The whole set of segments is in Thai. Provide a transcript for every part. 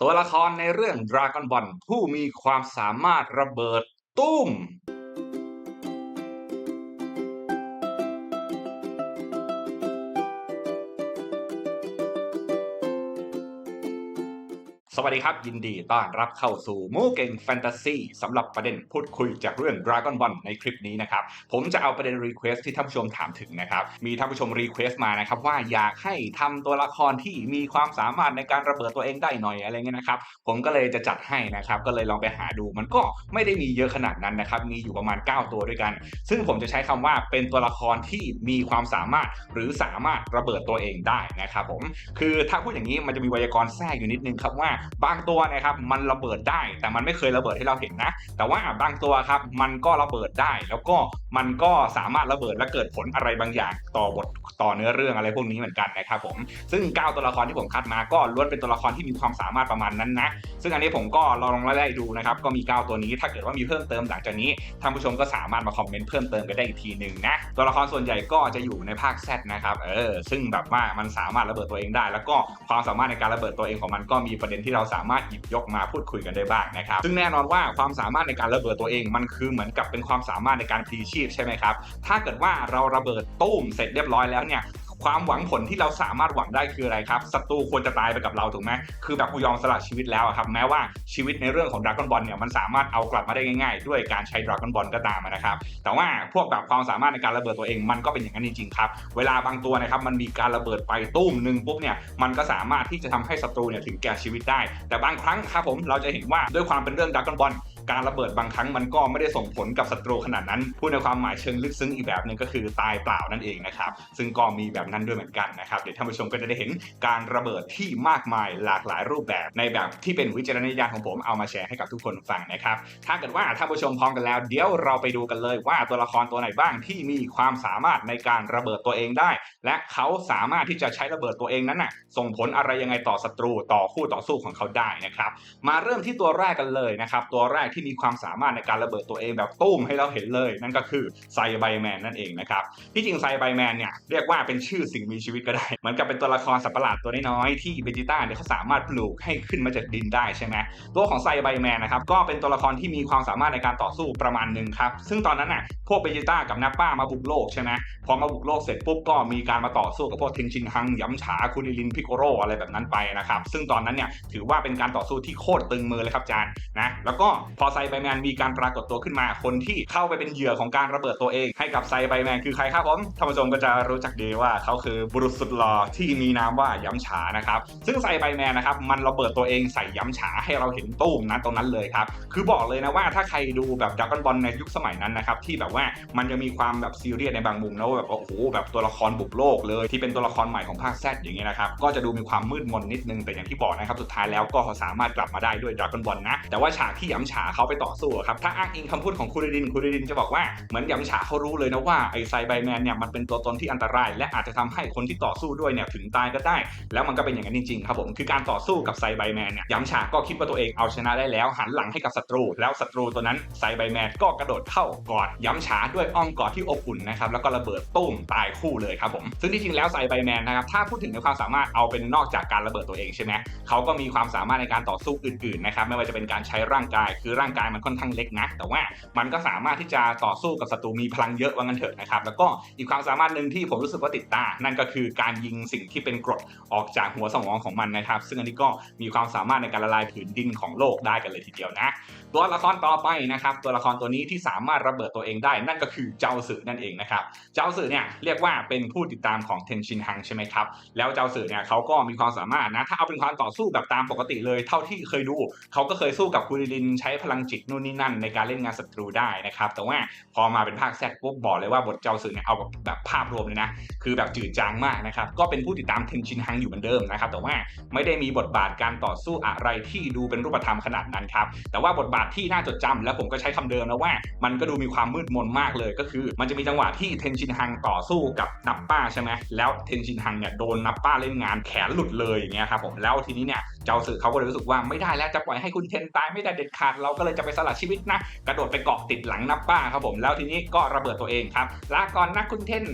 ตัวละครในเรื่อง Dragon Ball ผู้มีความสามารถระเบิดตุ้ม วัสดีครับ ยินดีต้อนรับเข้าสู่มูเก่งแฟนตาซีสำหรับประเด็นพูดคุยจากเรื่อง Dragon Ball ในคลิปนี้นะครับ ผมจะเอาประเด็นรีเควสที่ท่านผู้ชมถามถึงนะครับ มีท่านผู้ชมรีเควสมานะครับ ว่าอยากให้ทำตัวละครที่มีความสามารถในการระเบิดตัวเองได้หน่อยอะไรเงี้ยนะครับ ผมก็เลยจะจัดให้นะครับ ก็เลยลองไปหาดูมันก็ไม่ได้มีเยอะขนาดนั้นนะครับ มีอยู่ประมาณ 9 ตัวด้วยกัน ซึ่งผมจะใช้คำว่าเป็นตัวละครที่มีความสามารถ หรือสามารถระเบิดตัวเองได้นะครับผม คือถ้าพูดอย่างนี้มันจะมีไวยากรณ์แทรกอยู่นิดนึงครับว่าบางตัวนะครับมันระเบิดได้ แต่มันไม่เคยระเบิดให้เราเห็นนะ แต่ว่าบางตัวครับมันก็ระเบิดได้ แล้วก็มันก็สามารถระเบิดและเกิดผลอะไรบางอย่างต่อบทต่อเนื้อเรื่องอะไรพวกนี้เหมือนกันนะครับผมซึ่ง 9 ตัวละครที่ผมคัดมาก็ล้วนเป็นตัวละครที่มีความสามารถประมาณนั้นนะซึ่งอันนี้ผมก็ลองไล่ดูนะครับก็มี 9 ตัวนี้ถ้าเกิดว่ามีเพิ่มเติมหลังจากนี้ท่านผู้ชมก็สามารถมาคอมเมนต์เพิ่มเติมกันได้อีกทีหนึ่งนะตัวละครส่วนใหญ่ก็จะอยู่ในภาค Z นะครับเออซึ่งแบบว่ามันสามารถระเบิดตัวเองได้ แล้วก็ความสามารถในการระเบิดตัวเองของมันก็มีประเด็นที่เราสามารถหยิบยกมาพูดคุยกันได้บ้างนะครับซึ่งแน่นอนว่าความสามารถในการระเบิดตัวเองมันคือเหมือนกับเป็นความสามารถในการพลีชีพใช่ไหมครับถ้าเกิดว่าเราระเบิดตุ้มเสร็จเรียบร้อยแล้วเนี่ย ความหวังผลที่เราสามารถหวังได้คืออะไรครับศัตรูควรจะตายไปกับเราถูกไหมคือแบบกูยอมสละชีวิตแล้วครับแม้ว่าชีวิตในเรื่องของดราก้อนบอลเนี่ยมันสามารถเอากลับมาได้ง่ายๆ ด้วยการใช้ดราก้อนบอลก็ตามนะครับแต่ว่าพวกแบบความสามารถในการระเบิดตัวเองมันก็เป็นอย่างนั้นจริงๆครับเวลาบางตัวนะครับมันมีการระเบิดไปตุ้มหนึ่งปุ๊บเนี่ยมันก็สามารถที่จะทำให้ศัตรูเนี่ยถึงแก่ชีวิตได้ แต่บางครั้งครับผมเราจะเห็นว่าด้วยความเป็นเรื่องดราก้อนบอล การระเบิดบางครั้งมันก็ไม่ได้ส่งผลกับศัตรูขนาดนั้น พูดในความหมายเชิงลึกซึ้งอีกแบบหนึ่งก็คือตายเปล่านั่นเองนะครับ ซึ่งก็มีแบบนั้นด้วยเหมือนกันนะครับ เดี๋ยวท่านผู้ชมก็จะได้เห็นการระเบิดที่มากมายหลากหลายรูปแบบ ในแบบที่เป็นวิจารณญาณของผมเอามาแชร์ให้กับทุกคนฟังนะครับ ถ้าเกิดว่าท่านผู้ชมพร้อมกันแล้ว เดี๋ยวเราไปดูกันเลยว่าตัวละครตัวไหนบ้างที่มีความสามารถในการระเบิดตัวเองได้ และเขาสามารถที่จะใช้ระเบิดตัวเองนั้นน่ะส่งผลอะไรยังไงต่อศัตรูต่อคู่ต่อสู้ของเขาได้นะครับ มาเริ่มที่ตัวแรกกันเลยนะครับ ตัวแรกที่มีความสามารถในการระเบิดตัวเองแบบตุ้มให้เราเห็นเลย นั่นก็คือไซไบแมนนั่นเองนะครับที่จริงไซไบแมนเนี่ยเรียกว่าเป็นชื่อสิ่งมีชีวิตก็ได้ เหมือนกับเป็นตัวละครสัตว์ประหลาดตัวน้อยๆที่เบจิต้าเนี่ยเขาสามารถปลูกให้ขึ้นมาจากดินได้ใช่ไหมตัวของไซไบแมนนะครับก็เป็นตัวละครที่มีความสามารถในการต่อสู้ประมาณหนึ่งครับซึ่งตอนนั้นน่ะพวกเบจิต้ากับนักป้ามาบุกโลกใช่ไหมพอมาบุกโลกเสร็จปุ๊บก็มีการมาต่อสู้กับพวกเทงชินฮังยำฉาคุนิลินพิโกโรอะไรแบบนั้นไปนะครับซึ่งตอนนั้นเนี่ยถือว่าเป็นการต่อสู้ที่โคตรตึงมือเลยครับจานนะแล้วก็พอไซไบแมนมีการปรากฏตัวขึ้นมา คนที่เข้าไปเป็นเหยื่อของการระเบิดตัวเองให้กับไซไบแมนคือใครครับผมท่านผู้ชมก็จะรู้จักดีว่าเขาคือบุรุษสุดหล่อที่มีนามว่าย้ำฉานะครับซึ่งไซไบแมนนะครับมันระเบิดตัวเองใส่ย้ำฉาให้เราเห็นตู้มนั้นตรงนั้นเลยครับคือบอกเลยนะว่าถ้าใครดูแบบดักกอนบอลในยุคสมัยนั้นนะครับที่แบบว่ามันจะมีความแบบซีเรียสในบางมุมแล้วแบบโอ้โหแบบตัวละครบุกโลกเลย ที่เป็นตัวละครใหม่ของภาคแซดอย่างเงี้ยนะครับก็จะดูมีความมืดมนนิดนึงแต่อย่างที่บอกนะครับสุดท้ายแล้วก็สามารถกลับมาได้ด้วยดักกอนบอลนะแต่ว่าฉากที่ย้ำฉาเขาไปต่อสู้ครับถ้าอ้างอิงคำพูดของคูริดินคูริดินจะบอกว่าเหมือนยำฉาเขารู้เลยนะว่าไอ้ไซไบแมนเนี่ยมันเป็นตัวตนที่อันตราย และอาจจะทำให้คนที่ต่อสู้ด้วยเนี่ยถึงตายก็ได้ แล้วมันก็เป็นอย่างนั้นจริงๆครับผมคือการต่อสู้กับไซไบแมนเนี่ยยำฉาก็คิดว่าตัวเองเอาชนะได้แล้ว หันหลังให้กับศัตรู แล้วศัตรูตัวนั้นไซไบแมนก็กระโดดเข้ากอดยำฉาด้วยอ้อมกอดที่อบอุ่นนะครับแล้วก็ระเบิดตุ้มตายคู่เลยครับผมซึ่งที่จริงแล้วไซไบแมนนะครับถ้าพูดถึงในความสามารถเอาเป็นนอกจากการระเบิดตัวเองใช่ไหมเขาก็มีความสามารถในการต่อสู้อื่นๆนะครับไม่ว่าจะเป็นการใช้ร่างกายคือรางกายมันค่อนข้างเล็กนะแต่ว่ามันก็สามารถที่จะต่อสู้กับศัตรูมีพลังเยอะว่างั้นเถอะนะครับ แล้วก็อีกความสามารถหนึ่งที่ผมรู้สึกว่าติดตา นั่นก็คือการยิงสิ่งที่เป็นกรดออกจากหัวสมองของมันนะครับ ซึ่งอันนี้ก็มีความสามารถในการละลายผืนดินของโลกได้กันเลยทีเดียวนะ ตัวละครต่อไปนะครับ ตัวละครตัวนี้ที่สามารถระเบิดตัวเองได้ นั่นก็คือเจ้าสื่อนั่นเองนะครับ เจ้าสื่อเนี่ยเรียกว่าเป็นผู้ติดตามของเทนชินฮังใช่ไหมครับ แล้วเจ้าสื่อเนี่ยเขาก็มีความสามารถนะ ถ้าเอาเป็นความต่อสู้แบบตามปกติเลย เท่าที่เคยดู เขาก็เคยสู้กับคูริลินใช้พลังจิตนู่นนี่นั่นในการเล่นงานศัตรูได้นะครับ แต่ว่าพอมาเป็นภาคแซดปุ๊บบอกเลยว่าบทเจ้าสื่อเนี่ยเอาแบบแบบภาพรวมเลยนะ คือแบบจืดจางมากนะครับ ก็เป็นผู้ติดตามเทนชินฮังอยู่เหมือนเดิมนะครับ แต่ว่าไม่ได้มีบทบาทการต่อสู้อะไรที่ดูเป็นรูปธรรมขนาดนั้นครับ แต่ว่าบทบาทที่น่าจดจำแล้วผมก็ใช้คำเดิมนะว่า มันก็ดูมีความมืดมนมากเลย ก็คือ มันจะมีจังหวะที่เทนชินฮังต่อสู้กับนับป้าใช่ไหมแล้วเทนชินฮังเนี่ยโดนนับป้าเล่นงานแขนหลุดเลยอย่างเงี้ยครับผมแล้วทีนี้เนี่ย เจ้าสื่อเขาก็เลยรู้สึกว่าไม่ได้แล้วจะปล่อยให้คุณเทนตายไม่ได้เด็ดขาดเราก็เลยจะไปสละชีวิตนะ กระโดดไปเกาะติดหลังนับป้าครับผมแล้วทีนี้ก็ระเบิดตัวเองครับลาก่อนนะคุณเทน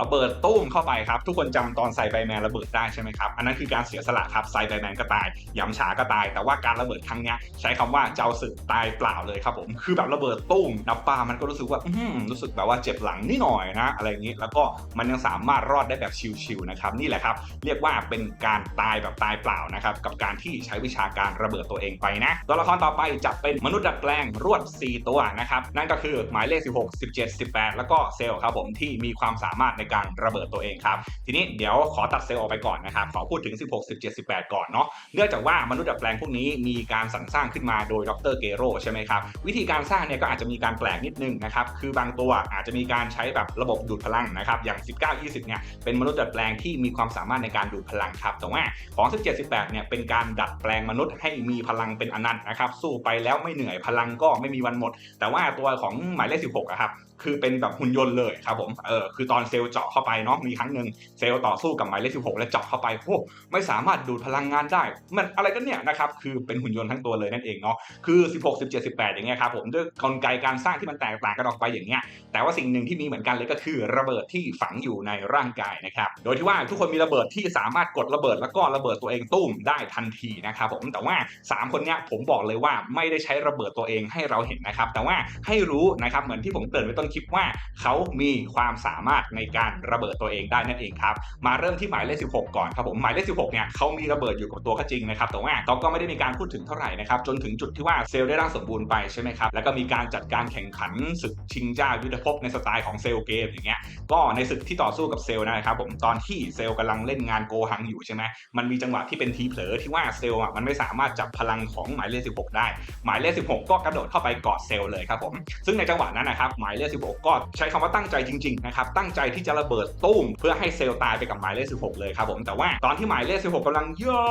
ระเบิดตุ้มเข้าไปครับ ทุกคนจำตอนไซไบแมนระเบิดได้ใช่ไหมครับอันนั้นคือการเสียสละครับไซไบแมนก็ตายยำฉาก็ตาย แต่ว่าการระเบิดครั้งนี้ใช้คำว่าเจ้าสึกตายเปล่าเลยครับผมคือแบบระเบิดตุ้มนับป้ามันก็รู้สึกว่าอืรู้สึกแบบว่าเจ็บหลังนิดหน่อยนะอะไรอย่างนี้แล้วก็มันยังสามารถรอดได้แบบชิวๆนะครับนี่แหละครับเรียกว่าเป็นการตายแบบตายเปล่านะครับกับการที่ใช้วิชาการระเบิดตัวเองไปนะ ตัวละครต่อไปจะเป็นมนุษย์ดัดแปลงรวด 4 ตัวนะครับ นั่นก็คือหมายเลข 16 17 18 แล้วก็เซลล์ครับผมที่มีความสามารถในการระเบิดตัวเองครับ ทีนี้เดี๋ยวขอตัดเซลล์ออกไปก่อนนะครับ ขอพูดถึง 16 17 18 ก่อนเนาะ เนื่องจากว่ามนุษย์ดัดแปลงพวกนี้มีการสรรสร้างขึ้นมาโดยดรเกโรใช่ไหมครับ วิธีการสร้างเนี่ยก็อาจจะมีการแปลกนิดนึงนะครับ คือบางตัวอาจจะมีการใช้แบบระบบดูดพลังนะครับ อย่าง 19 20 เนี่ย เป็นมนุษย์ดัดแปลงที่มีความสามารถในการดูดพลังครับ แต่ว่าของ 17 18 เนี่ย เป็นการดัดแปลงมนุษย์ให้มีพลังเป็นอนันต์นะครับ สู้ไปแล้วไม่เหนื่อยพลังก็ไม่มีวันหมด แต่ว่าตัวของหมายเลข 16อะครับคือเป็นแบบหุ่นยนต์เลยครับผม เออ คือตอนเซลล์เจาะเข้าไปเนาะ มีครั้งหนึ่งเซลล์ต่อสู้กับหมายเลข 16 แล้วเจาะเข้าไป โอ้ ไม่สามารถดูดพลังงานได้ มันอะไรกันเนี่ยนะครับ คือเป็นหุ่นยนต์ทั้งตัวเลยนั่นเองเนาะ คือ 16 17 18 อย่างเงี้ยครับผม ด้วยกลไกการสร้างที่มันแตกต่างกันออกไปอย่างเงี้ย แต่ว่าสิ่งหนึ่งที่มีเหมือนกันเลยก็คือระเบิดที่ฝังอยู่ในร่างกายนะครับ โดยที่ว่าทุกคนมีระเบิดที่สามารถกดระเบิดแล้วก็ระเบิดตัวเองตุ้มได้ทันทีนะครับผมแต่ว่า 3 คนเนี้ยผมบอกเลยว่าไม่ได้ใช้ระเบิดตัวเองให้เราเห็นนะครับ แต่ว่าให้รู้นะครับเหมือนที่ผมเกริ่นไว้ต้นคลิปว่า เขามีความสามารถในการระเบิดตัวเองได้นั่นเองครับมาเริ่มที่หมายเลข 16 ก่อนครับผมหมายเลข 16 เนี่ยเขามีระเบิดอยู่กับตัวก็จริงนะครับแต่ว่าเขาก็ไม่ได้มีการพูดถึงเท่าไหร่นะครับจนถึงจุดที่ว่าเซลล์ได้ร่างสมบูรณ์ไปใช่ไหมครับแล้วก็มีการจัดการแข่งขันศึกชิงเจ้ายุทธภพในสไตล์ของเซลล์เกมอย่างเงี้ยก็ในศึกที่ต่อสู้กับเซลล์นะครับผมตอนที่เซลล์กำลังเล่นงานโกหังอยู่ใช่ไหมมันมีจังหวะที่เป็นทีเผลอที่ว่าเซลล์มันไม่สามารถจับพลังของหมายเลข 16 ได้ หมายเลข 16 ก็กระโดดเข้าไปกอดเซลล์เลยครับผมซึ่งในจังหวะนั้นนะครับหมายเลข 16 ก็ใช้คำว่าตั้งใจจริงๆนะครับตั้งใจที่จะระเบิดตุ้มเพื่อให้เซลล์ตายไปกับหมายเลข 16 เลยครับผมแต่ว่าตอนที่หมายเลข 16กำลังย่อ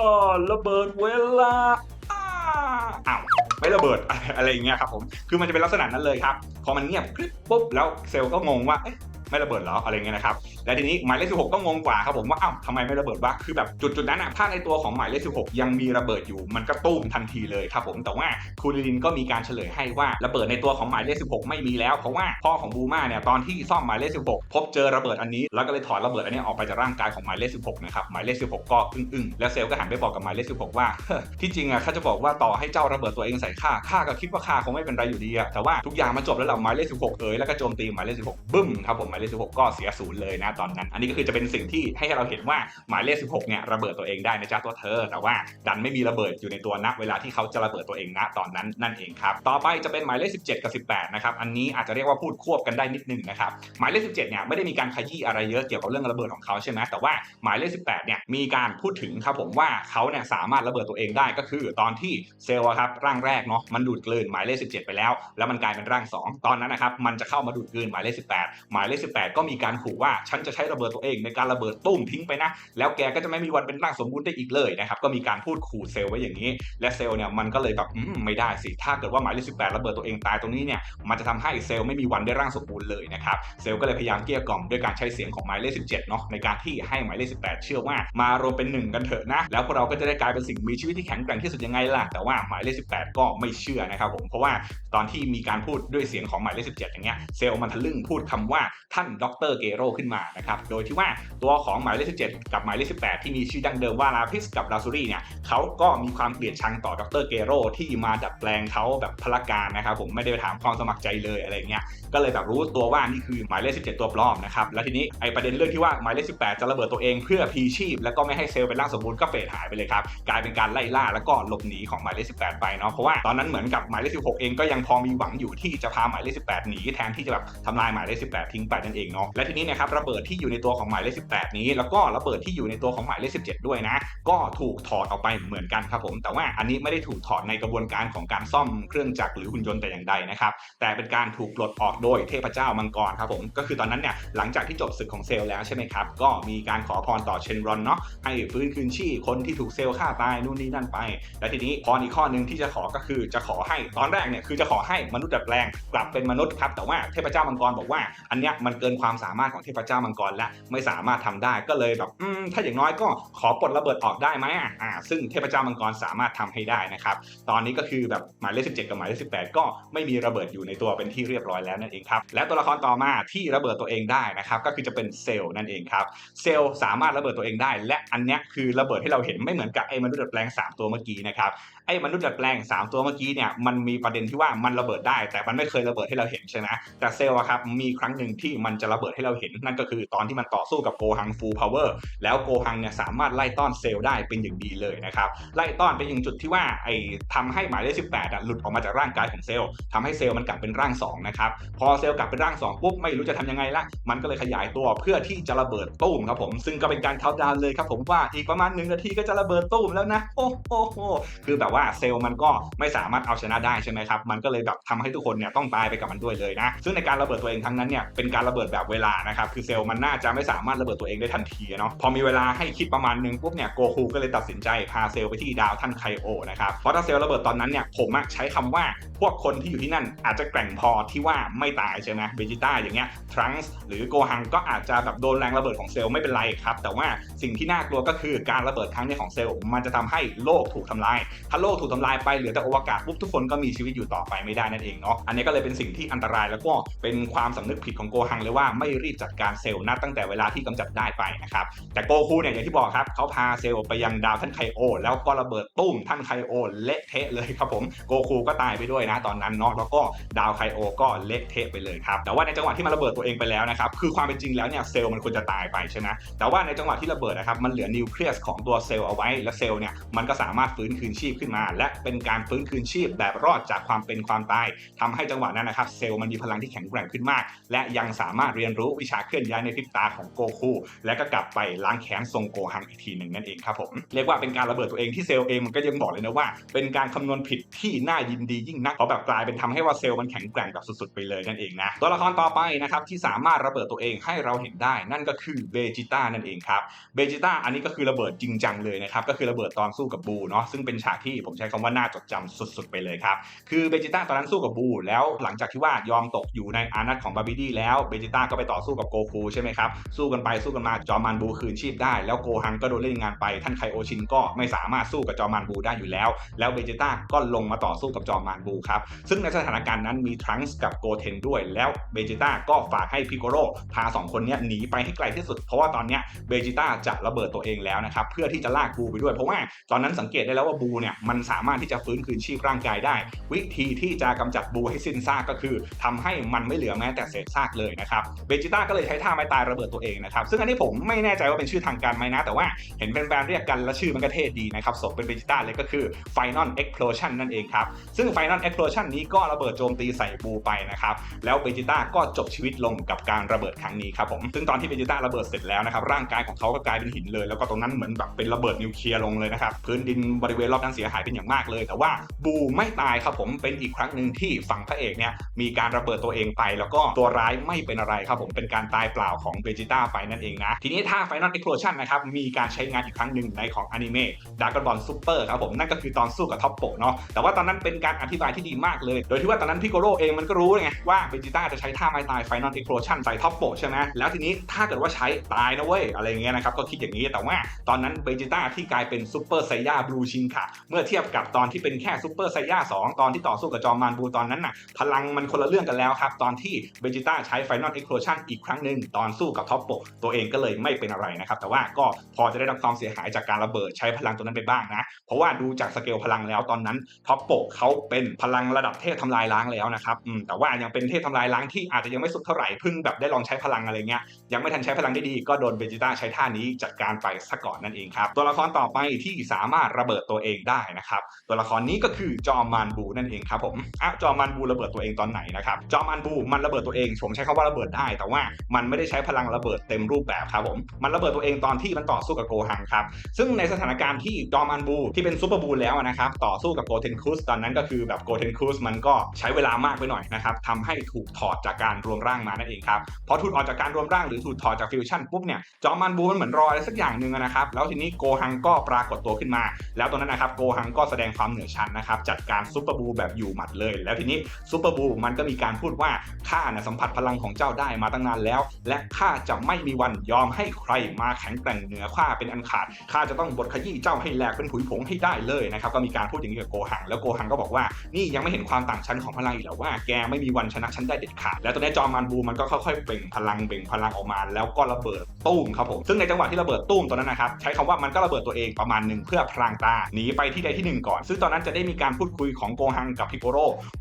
ระเบิดเวลาอ้าวไม่ระเบิดอะไรอย่างเงี้ยครับผม คือมันจะเป็นลักษณะนั้นเลยครับ พอมันเงียบกริบปุ๊บแล้วเซลล์ก็งงว่าเอ๊ะ ไม่ระเบิดเหรออะไรเงี้ยนะครับและทีนี้หมายเลข16ก็งงกว่าครับผมว่าอ้าวทำไมไม่ระเบิดวะคือแบบจุดจุดๆนั้นอะถ้าในตัวของหมายเลข16ยังมีระเบิดอยู่มันก็ตุ้มทันทีเลยครับผมแต่ว่าคูริลินก็มีการเฉลยให้ว่าระเบิดในตัวของหมายเลข16ไม่มีแล้ว เพราะว่าพ่อของบูมาเนี่ยตอนที่ซ่อมหมายเลข16พบเจอระเบิดอันนี้ แล้วก็เลยถอดระเบิดอันนี้ออกไปจากร่างกายของหมายเลข16นะครับหมายเลข16ก็อึ้งๆแล้วเซลล์ก็หันไปบอกกับหมายเลข16ว่าที่จริงอะข้าจะบอกว่าต่อให้เจ้าระเบิดตัวเองใส่ข้าข้าก็คิดว่าข้าคงไม่เป็นไรอยู่ดีอะแต่ว่าทุกอย่างมันจบแล้วเราหมายเลข16เอ๋ยแล้วก็โจมตีหมายเลข16บึ้มครับผมายเลข 16 ก็เสียศูนย์เลยนะตอนนั้น อันนี้ก็คือจะเป็นสิ่งที่ให้เราเห็นว่าหมายเลข 16 เนี่ยระเบิดตัวเองได้นะจ๊ะตัวเธอ แต่ว่าดันไม่มีระเบิดอยู่ในตัวณเวลาที่เขาจะระเบิดตัวเองณตอนนั้นนั่นเองครับ ต่อไปจะเป็นหมายเลข 17 กับ 18 นะครับ อันนี้อาจจะเรียกว่าพูดควบกันได้นิดนึงนะครับ หมายเลข 17 เนี่ยไม่ได้มีการขยี้อะไรเยอะเกี่ยวกับเรื่องระเบิดของเขาใช่ไหมแต่ว่าหมายเลข 18 เนี่ยมีการพูดถึงครับผมว่าเขาเนี่ยสามารถระเบิดตัวเองได้ก็คือตอนที่เซลล์ครับร่างแรกเนาะมันดูดกลืนหมายเลข 17 ไปแล้ว แล้วมันกลายเป็นร่าง 2 ตอนนั้นนะครับมันจะเข้ามาดูดกลืนหมายเลข 18 หมายเลข18 ก็มีการขู่ว่าฉันจะใช้ระเบิดตัวเองในการระเบิดตุ้มทิ้งไปนะ แล้วแกก็จะไม่มีวันเป็นร่างสมบูรณ์ได้อีกเลยนะครับก็มีการพูดขู่เซลล์ไว้อย่างนี้ และเซลล์เนี่ยมันก็เลยแบบไม่ได้สิถ้าเกิดว่าหมายเลข18 ระเบิดตัวเองตายตรงนี้เนี่ยมันจะทำให้เซลล์ไม่มีวันได้ร่างสมบูรณ์เลยนะครับเซลล์ก็เลยพยายามเกลี้ยกล่อมด้วยการใช้เสียงของหมายเลข17เนาะในการที่ให้หมายเลข18 เชื่อว่ามารวมเป็นหนึ่งกันเถอะนะแล้วพวกเราก็จะได้กลายเป็นสิ่งมีชีวิตที่แข็งแกร่งที่สุดยังไงล่ะแต่ว่าหมายเลข18 ก็ไม่เชื่อนะครับผมเพราะว่าตอนที่มีการพูดด้วยเสียงของหมายเลข17 อย่างเงี้ยเซลล์มันทะลึ่งพูดคำว่าท่านดรเกโรขึ้นมานะครับโดยที่ว่าตัวของหมายเลข 17 กับหมายเลข 18 ที่มีชื่อดังเดิมว่าลาพิสกับลาซูรี่เนี่ยเขาก็มีความเกลียดชังต่อดรเกโรที่มาดัดแปลงเขาแบบพละการนะครับผมไม่ได้ไปถามความสมัครใจเลยอะไรเงี้ยก็เลยแบบรู้ตัวว่านี่คือหมายเลข 17 ตัวปลอมนะครับแล้วทีนี้ไอประเด็นเรื่องที่ว่าหมายเลข 18 จะระเบิดตัวเองเพื่อพีชีพ แล้วก็ไม่ให้เซลล์เป็นร่างสมบูรณ์ก็เฟดหายไปเลยครับกลายเป็นการไล่ล่าแล้วก็หลบหนีของหมายเลข 18 ไปเนาะเพราะว่าตอนนั้นเหมือนกับหมายเลข 16 เองก็ยังพอมีหวังอยู่ที่จะพาหมายเลข 18 หนีแทนที่จะแบบทำลายหมายเลข 18 ทิ้งไปนั่นเองเนาะและทีนี้นะครับระเบิดที่อยู่ในตัวของหมายเลข 18 นี้ แล้วก็ระเบิดที่อยู่ในตัวของหมายเลข 17 ด้วยนะ ก็ถูกถอดออกไปเหมือนกันครับผม แต่ว่าอันนี้ไม่ได้ถูกถอดในกระบวนการของการซ่อมเครื่องจักรหรือหุ่นยนต์แต่อย่างใดนะครับ แต่เป็นการถูกปลดออกโดยเทพเจ้ามังกรครับผม ก็คือตอนนั้นเนี่ยหลังจากที่จบศึกของเซลแล้วใช่ไหมครับ ก็มีการขอพรต่อเชนรอนเนาะให้ฟื้นคืนชีพคนที่ถูกเซลฆ่าตายนู่นนี่นั่นไป และทีนี้พรอีกข้อหนึ่งที่จะขอก็คือจะขอให้ตอนแรกเนี่ยคือจะขอให้มนุษย์ดัดแปลงกลับเป็นมนุษย์ครับแต่ว่าเทพเจ้ามังกรบอกว่าอันเนี้ยมันเกินความสามารถของเทพเจ้ามังกรและไม่สามารถทำได้ก็เลยแบบถ้าอย่างน้อยก็ขอปลดระเบิดออกได้ไหมอ่าซึ่งเทพเจ้ามังกรสามารถทำให้ได้นะครับตอนนี้ก็คือแบบหมายเลข17 กับหมายเลข18 ก็ไม่มีระเบิดอยู่ในตัวเป็นที่เรียบร้อยแล้วนั่นเองครับและตัวละครต่อมาที่ระเบิดตัวเองได้นะครับก็คือจะเป็นเซลล์นั่นเองครับเซลล์สามารถระเบิดตัวเองได้ และอันนี้คือระเบิดที่เราเห็นไม่เหมือนกับไอ้มนุษย์ดัดแปลงสามตัวเมื่อกี้นะครับไอ้มนุษย์ดัดแปลงสามตัวเมื่อกี้เนี่ยมันมีประเด็นที่ว่ามันระเบิดได้ แต่มันไม่เคยระเบิดให้เราเห็นใช่ไหมแต่เซลล์อะครับมีครั้งหนึ่งที่มันจะระเบิดให้เราเห็น นั่นก็คือตอนที่มันต่อสู้กับโกฮังฟูลพาวเวอร์แล้วโกฮังเนี่ยสามารถไล่ต้อนเซลล์ได้เป็นอย่างดีเลยนะครับไล่ต้อนไปยังจุดที่ว่าไอ้ทำให้หมายเลขสิบแปดหลุดออกมาจากร่างกายของเซลล์ทำให้เซลล์มันกลับเป็นร่างสองนะครับพอเซลล์กลับเป็นร่างสองปุ๊บไม่รู้จะทำยังไงละมันก็เลยขยายตัวเพื่อที่จะระเบิดตู้มครับผม ซึ่งก็เป็นการเขาดาวน์เลยครับผมว่าอีกประมาณหนึ่งนาทีก็จะระเบิดตู้มแล้วนะโอ้โหคือแบบว่าเซลล์มันก็ไม่สามารถเอาชนะได้ใช่ไหมครับมันก็เลยแบบทำให้ทุกคนเนี่ยต้องตายไปกับมันด้วยเลยนะ ซึ่งในการระเบิดตัวเองครั้งนั้นเนี่ยเป็นการระเบิดแบบเวลานะครับ คือเซลล์มันน่าจะไม่สามารถระเบิดตัวเองได้ทันทีเนาะ พอมีเวลาให้คิดประมาณนึงปุ๊บเนี่ยโกคูก็เลยตัดสินใจพาเซลล์ไปที่ดาวท่านไคโอนะครับ เพราะถ้าเซลล์ระเบิดตอนนั้นเนี่ยผมใช้คำว่าพวกคนที่อยู่ที่นั่นอาจจะแกร่งพอที่ว่าไม่ตายใช่ไหมเบจิต้าอย่างเงี้ยทรังส์หรือโกฮังก็อาจจะแบบโดนแรงระเบิดของเซลล์ไม่เป็นไรครับ แต่ว่าสิ่งที่น่ากลัวก็คือการระเบิดครั้งนี้ของเซลล์มันจะทำให้โลกถูกทำลาย ถ้าโลกถูกทำลายไปเหลือแต่อวกาศปุ๊บทุกคนก็มีชีวิตอยู่ต่อไปไม่ได้นั่นเองเนาะ อันนี้ก็เลยเป็นสิ่งที่อันตรายแล้วก็เป็นความสำนึกผิดของโกฮังเลยว่าไม่รีบจัดการเซลล์นับตั้งแต่เวลาที่กำจัดได้ไปนะครับแต่โกคูเนี่ยอย่างที่บอกครับเขาพาเซลล์ไปยังดาวท่านไคโอ แล้วก็ระเบิดตุ้มท่านไคโอเละเทะเลยครับผมโกคูก็ตายไปด้วยนะตอนนั้นเนาะแล้วก็ดาวไคโอก็เละเทะไปเลยครับแต่ว่าในจังหวะที่มันระเบิดตัวเองไปแล้วนะครับคือความเป็นจริงแล้วเนี่ยเซลล์มันควรจะตายไปใช่ไหมแต่ว่าในจังหวะที่ระเบิดนะครับมันเหลือนิวเคลียสของตัวเซลล์เอาไว้ และเซลล์เนี่ยมันก็สามารถฟื้นคืนชีพขึ้นมา และเป็นการฟื้นคืนชีพแบบรอดจากความเป็นความตายทำให้จังหวะนั้นนะครับเซลล์มันมีพลังที่แข็งแกร่งขึ้นมาก และยังสาามารถเรียนรู้วิชาเคลื่อนย้ายในพริบตาของโกคูและก็กลับไปล้างแค้นทรงโกฮังอีกทีหนึ่งนั่นเองครับผมเรียกว่าเป็นการระเบิดตัวเองที่เซลล์เองมันก็ยังบอกเลยนะว่า เป็นการคำนวณผิดที่น่ายินดียิ่งนักเพราะแบบกลายเป็นทำให้ว่าเซลล์มันแข็งแกร่งแบบสุดๆไปเลยนั่นเองนะตัวละครต่อไปนะครับที่สามารถระเบิดตัวเองให้เราเห็นได้นั่นก็คือเบจิต้านั่นเองครับเบจิต้าอันนี้ก็คือระเบิดจริงจังเลยนะครับก็คือระเบิดตอนสู้กับบูเนาะซึ่งเป็นฉากที่ผมใช้คำว่าน่าจดจำสุดๆไปเลยครับคือเบจิต้าตอนนั้นสู้กับบูแล้วหลังจากที่ว่ายอมตกอยู่ในอานัตของบาบิดี้แล้วเบจิต้าก็ไปต่อสู้กับโกคูใช่ไหมครับสู้กันไปสู้กันมาจอมันบูคืนชีพได้ แล้วโกฮังก็โดนเล่นงานไปท่านไคโอชินก็ไม่สามารถสู้กับจอมันบูได้อยู่แล้ว แล้วเบจิต้าก็ลงมาต่อสู้กับจอมันบูครับซึ่งในสถานการณ์นั้นมีทรังส์กับโกเทนด้วยแล้วเบจิต้าก็ฝากให้พิโกโรพาสองคนนี้หนีไปให้ไกลที่สุด เพราะว่าตอนนี้เบจิต้าจะระเบิดตัวเองแล้วนะครับเพื่อที่จะลากบูไปด้วยเพราะว่าตอนนั้นสังเกตได้แล้วว่าบูเนี่ยมันสามารถที่จะฟื้นคืนชีพร่างกายได้ วิธีที่จะกำจัดบูให้สิ้นซากก็คือทำให้มันไม่เหลือแม้แต่เศษซากเลยนะครับเบจิต้าก็เลยใช้ท่าไม้ตายระเบิดตัวเองนะครับซึ่งอันนี้ผมไม่แน่ใจว่าเป็นชื่อทางการไหมนะ แต่ว่าเห็นแฟนๆเรียกกันและชื่อมันก็เท่ดีนะครับสมเป็นเบจิต้าเลยก็คือ Final Explosion นั่นเองครับซึ่ง Final Explosion นี้ก็ระเบิดโจมตีใส่บูไปนะครับแล้วเบจิต้าก็จบชีวิตลงกับการระเบิดครั้งนี้ครับผมซึ่งตอนที่เบจิต้าระเบิดเสร็จแล้วนะครับร่างกายของเขาก็กลายเป็นหินเลย แล้วก็ตรงนั้นเหมือนแบบเป็นระเบิดนิวเคลียร์ลงเลยนะครับพื้นดินบริเวณรอบนั้นเสียหายเป็นอย่างมากเลย แต่ว่าบูไม่ตายครับผมเป็นอีกครั้งหนึ่งที่ฝั่งพระเอกเนี่ยมีการระเบิดตัวเองไป แล้วก็ตัวร้ายไม่เป็นอะไรครับผมเป็นการตายเปล่าของเบจิต้าไปนั่นเองนะ ทีนี้ถ้า Final Explosion นะครับมีการใช้งานอีกครั้งหนึ่งในของอนิเมะดากอนบอลซูเปอร์ครับผมนั่นก็คือตอนสู้กับท็อปโปเนาะแต่ว่าตอนนั้นเป็นการอธิบายที่ดีมากเลย โดยที่ว่าตอนนั้นพิโกโรเองมันก็รู้ไงว่าเบจิต้าจะใช้ท่าไม้ตาย Final Explosion ใส่ท็อปโปใช่ไหมแล้วทีนี้ถ้าเกิดว่าใช้ตายนะเว้ยอะไรเงี้ยนะครับก็คิดอย่างนี้แต่ว่าตอนนั้นเบจิต้าที่กลายเป็นซูเปอร์ไซย่าบลูชินค่ะเมื่อเทียบกับตอนที่เป็นแค่ซูเปอร์ไซย่า2ตอนที่ต่อสู้กับจอมมานบูตอนนั้นน่ะพลังมันคนละเรื่องกันแล้วครับตอนที่เบจิต้าใช้ Final Explosion อีกครั้งหนึ่งตอนสู้กับท็อปโปตัวเองก็เลยไม่เป็นอะไรนะครับ แต่ว่าก็พอจะได้รับความเสียหายจากการระเบิดใช้พลังตัวนั้นไปบ้างนะ เพราะว่าดูจากสเกลพลังแล้วตอนนั้นท็อปโปเขาเป็นพลังระดับเทพทำลายล้างแล้วนะครับแต่ว่ายังเป็นเทพทำลายล้างที่อาจจะยังไม่สุดเท่าไหร่เพิ่งแบบได้ลองใช้พลังอะไรเงี้ยยังไม่ทันใช้พลังได้ดีก็โดนเบจิต้าใช้ท่านี้จัดการไปซะก่อนนั่นเองครับตัวละครต่อไปที่สามารถระเบิดตัวเองได้นะครับตัวละครนี้ก็คือจอมมานบูนั่นเองครับผมอะจอมมานบูระเบิดตัวเองตอนไหนนะครับจอมมานบูมันระเบิดตัวเองผมใช้คำว่าระเบิดได้ แต่ว่ามันไม่ได้ใช้พลังระเบิดเต็มรูปแบบครับผมมันระเบิดตัวเองตอนที่มันต่อสู้กับโกฮังครับซึ่งในสถานการณ์ที่จอมมานบูที่เป็นซูเปอร์บูแล้วนะครับต่อสู้กับโกเทนคูสตอนนั้นก็คือแบบโกเทนคูสมันก็ใช้เวลามากไปหน่อยนะครับทำให้ถูกถอดจากการรวมร่างมานั่นเองครับพอถูกออกจากการรวมร่างหรือถูกถอดจากฟิวชั่นปุ๊บเนี่ยจอมมานบูมันเหมือนรออะไรสักอย่างหนึ่งนะครับแล้วทีนี้โกฮังก็ปรากฏตัวขึ้นมา แล้วตอนนั้นนะครับโกฮังก็แสดงความเหนือชั้นนะครับจัดการซูเปอร์บูแบบอยู่หมัดเลย แล้วทีนี้ซูเปอร์บูมันก็มีการพูดว่าข้านะสัมผัสพลังของเจ้าได้มาตั้งนานแล้ว และข้าจะไม่มีวันยอมให้ใครมาแข็งแกร่งเหนือข้าเป็นอันขาดข้าจะต้องบดขยี้เจ้าให้แหลกเป็นผุยผงให้ได้เลยนะครับก็มีการพูดอย่างนี้กับโกหังแล้วโกหังก็บอกว่านี่ยังไม่เห็นความต่างชั้นของพลังอีกหรอว่าแกไม่มีวันชนะฉันได้เด็ดขาดแล้วตอนนี้จอมมันบูมันก็ค่อยๆเปล่งพลังเบ่งพลังออกมาแล้วก็ระเบิดตุ้มครับผมซึ่งในจังหวะที่ระเบิดตุ้มตอนนั้นนะครับใช้คำว่ามันก็ระเบิดตัวเองประมาณหนึ่งเพื่อพลางตาหนีไปที่ใดที่หนึ่งก่อน ซึ่งตอนนั้นจะได้มีการพูดคุยของโกหังกับพิโกโร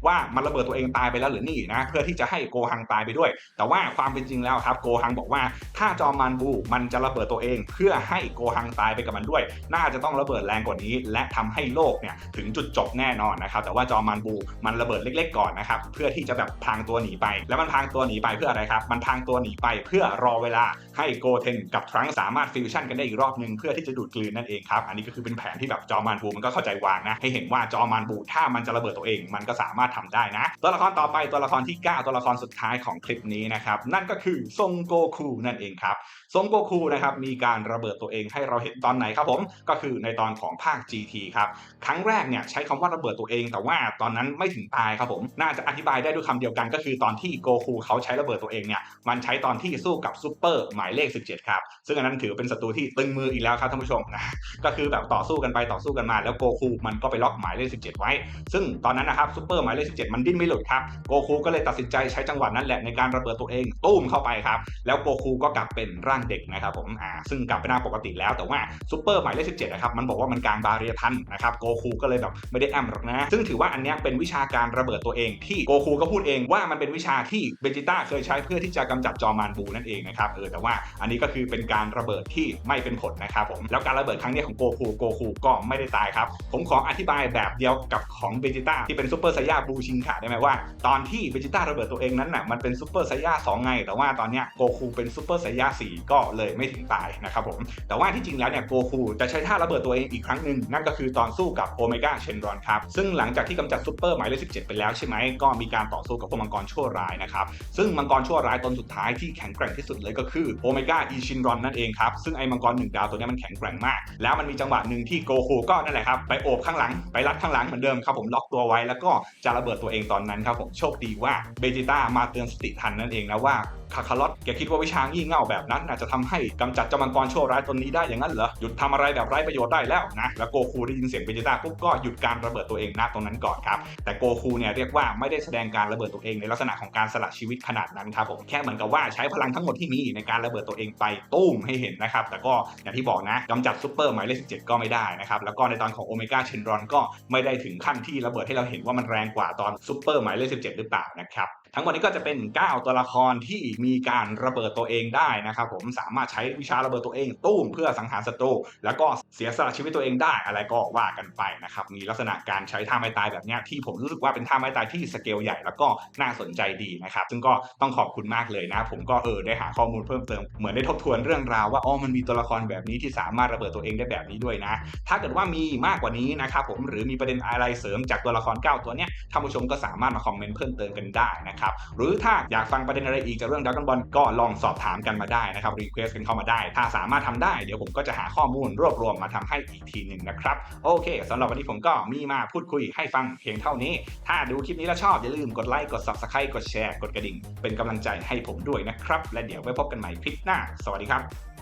ว่ามันระเบิดตัวเองตายไปแล้วหรือนี่นะเพื่อที่จะให้โกหังตายไปด้วยแต่ว่าความเป็นจริงแล้วครับโกหังบอกว่าถ้าจอมมันบูมันจะระเบิดตัวเอง เพื่อให้โกหังตายไปกับมันด้วย น่าจะต้องระเบิดแรงกว่านี้ และทำให้โลกเนี่ยถึงจุดจบแน่นอนนะครับแต่ว่าจอมันบูมันระเบิดเล็ก ๆ ก่อนนะครับเพื่อที่จะแบบพรางตัวหนีไป แล้วมันพรางตัวหนีไปเพื่ออะไรครับมันพรางตัวหนีไปเพื่อรอเวลาให้โกเทนกับทรังสามารถฟิวชั่นกันได้อีกรอบหนึ่งเพื่อที่จะดูดกลืนนั่นเองครับอันนี้ก็คือเป็นแผนที่แบบจอมันบูมันก็เข้าใจวางนะให้เห็นว่าจอมันบูถ้ามันจะระเบิดตัวเอง มันก็สามารถทำได้นะ ตัวละครต่อไปตัวละครที่ 9 ตัวละครสุดท้ายของคลิปนี้นะครับ นั่นก็คือซงโกคูนั่นเองครับ ซงโกคูนะครับมีการระเบิดตัวเองให้เราเห็นตอนไหนครับผมก็คือในตอนของภาค GT ครับครั้งแรกเนี่ยใช้คำว่าระเบิดตัวเอง แต่ว่าตอนนั้นไม่ถึงตายครับผมน่าจะอธิบายได้ด้วยคำเดียวกัน ก็คือตอนที่โกคูเขาใช้ระเบิดตัวเองเนี่ยมันใช้ตอนที่สู้กับซูเปอร์หมายเลข 17 ครับ ซึ่งอันนั้นถือเป็นศัตรูที่ตึงมืออีกแล้วครับท่านผู้ชมนะก็คือแบบต่อสู้กันไปต่อสู้กันมา แล้วโกคูมันก็ไปล็อกหมายเลข 17 ไว้ ซึ่งตอนนั้นนะครับซูเปอร์หมายเลข 17 มันดิ้นไม่หลุดครับโกคูก็เลยตัดสินใจใช้จังหวะนั้นแหละในการระเบิดตัวเองตุ้มเข้าไปครับแล้วโกคูก็กลับเป็นร่างเด็กนะครับผมอ่าซึ่งกลับเป็นหน้าปกติแล้วแต่ว่าซูเปอร์หมายเลข17นะครับมันบอกว่ามันกลางบาเรียทันนะครับโกคูก็เลยแบบไม่ได้แอมหรอกนะ ซึ่งถือว่าอันเนี้ยเป็นวิชาการระเบิดตัวเองที่โกคูก็พูดเองว่ามันเป็นวิชาที่เบจิต้าเคยใช้เพื่อที่จะกำจัดจอมานบูนั่นเองนะครับเออแต่ว่าอันนี้ก็คือเป็นการระเบิดที่ไม่เป็นผลนะครับผมแล้วการระเบิดครั้งนี้ของโกคูโกคูก็ไม่ได้ตายครับผมขออธิบายแบบเดียวกับของเบจิต้าที่เป็นซูเปอร์ไซย่าบูชิงค่ะได้ไหมว่า ตอนที่เบจิต้าระเบิดตัวเองนั้นน่ะมันเป็นซูเปอร์ไซย่า2ไง แต่ว่าตอนเนี้ยโกคูเป็นซูเปอร์ไซย่า4ก็เลยไม่ถึงตายนะครับผม แต่ว่าที่จริงแล้วเนี่ยโกคูจะใช้ท่าระเบิดตัวเองอีกครั้งหนึ่งนั่นก็คือตอนสู้กับโอเมก้าเชนรอนครับ ซึ่งหลังจากที่กำจัดซูเปอร์หมายเลข17 ไปแล้วใช่ไหมก็มีการต่อสู้กับพวกมังกรชั่วร้ายนะครับ ซึ่งมังกรชั่วร้ายตนสุดท้ายที่แข็งแกร่งที่สุดเลยก็คือโอเมก้าอีชินรอนนั่นเองครับ ซึ่งไอ้มังกรหนึ่งดาวตัวนี้มันแข็งแกร่งมาก แล้วมันมีจังหวะหนึ่งที่โกคูก็นั่นแหละครับไปโอบข้างหลังไปรัดข้างหลังเหมือนเดิมครับผมล็อกตัวไว้แล้วก็จะระเบิดตัวเองตอนนั้นครับผมโชคดีว่าเบจิต้ามาเตือนสติทันนั่นเองนะว่าคาคาลอตแกคิดว่าวิชางี่เง่าแบบนั้นน่าจะทำให้กำจัดเจ้ามังกรชั่วร้ายตนนี้ได้อย่างนั้นเหรอหยุดทำอะไรแบบไร้ประโยชน์ได้แล้วนะแล้วโกคูได้ยินเสียงเบจิต้าปุ๊บก็หยุดการระเบิดตัวเองณตรงนั้นก่อนครับแต่โกคูเนี่ยเรียกว่าไม่ได้แสดงการระเบิดตัวเองในลักษณะของการสละชีวิตขนาดนั้นครับผมแค่เหมือนกับว่าใช้พลังทั้งหมดที่มีในการระเบิดตัวเองไปตุ้มให้เห็นนะครับแต่ก็อย่างที่บอกนะกำจัดซูเปอร์หมายเลข17ก็ไม่ได้นะครับแล้วก็ในตอนของโอเมก้าเชนรอนก็ไม่ได้ถึงขั้นที่ระเบิดให้เราเห็นว่ามันแรงกว่าตอนซูเปอร์หมายเลข17 หรือเปล่านะครับทั้งหมดนี้ก็จะเป็น 9 ตัวละครที่มีการระเบิดตัวเองได้นะครับผมสามารถใช้วิชาระเบิดตัวเองตุ้มเพื่อสังหารศัตรูแล้วก็เสียสละชีวิตตัวเองได้อะไรก็ว่ากันไปนะครับมีลักษณะการใช้ท่าไม้ตายแบบนี้ที่ผมรู้สึกว่าเป็นท่าไม้ตายที่สเกลใหญ่แล้วก็น่าสนใจดีนะครับซึ่งก็ต้องขอบคุณมากเลยนะผมก็เออได้หาข้อมูลเพิ่มเติมเหมือนได้ทบทวนเรื่องราวว่าอ๋อมันมีตัวละครแบบนี้ที่สามารถระเบิดตัวเองได้แบบนี้ด้วยนะ ถ้าเกิดว่ามีมากกว่านี้นะครับผมหรือมีประเด็นอะไรเสริมจากตัวละคร 9 ตัวเนี้ยท่านผู้ชมก็สามารถมาคอมเมนต์เพิ่มเติมกันได้นะครับหรือถ้าอยากฟังประเด็นอะไรอีกจากเรื่องด r a ก o n บอลก็ลองสอบถามกันมาได้นะครับรีเควสกันเข้ามาได้ ถ้าสามารถทำได้เดี๋ยวผมก็จะหาข้อมูลรวบรวมมาทำให้อีกทีหนึ่งนะครับโอเคสำหรับวันนี้ผมก็มีมาพูดคุยให้ฟังเพียงเท่านี้ ถ้าดูคลิปนี้แล้วชอบอย่าลืมกดไลค์กด subscribe กดแชร์กดกระดิ่ง เป็นกำลังใจให้ผมด้วยนะครับ และเดี๋ยวไว้พบกันใหม่คลิปหน้า สวัสดีครับ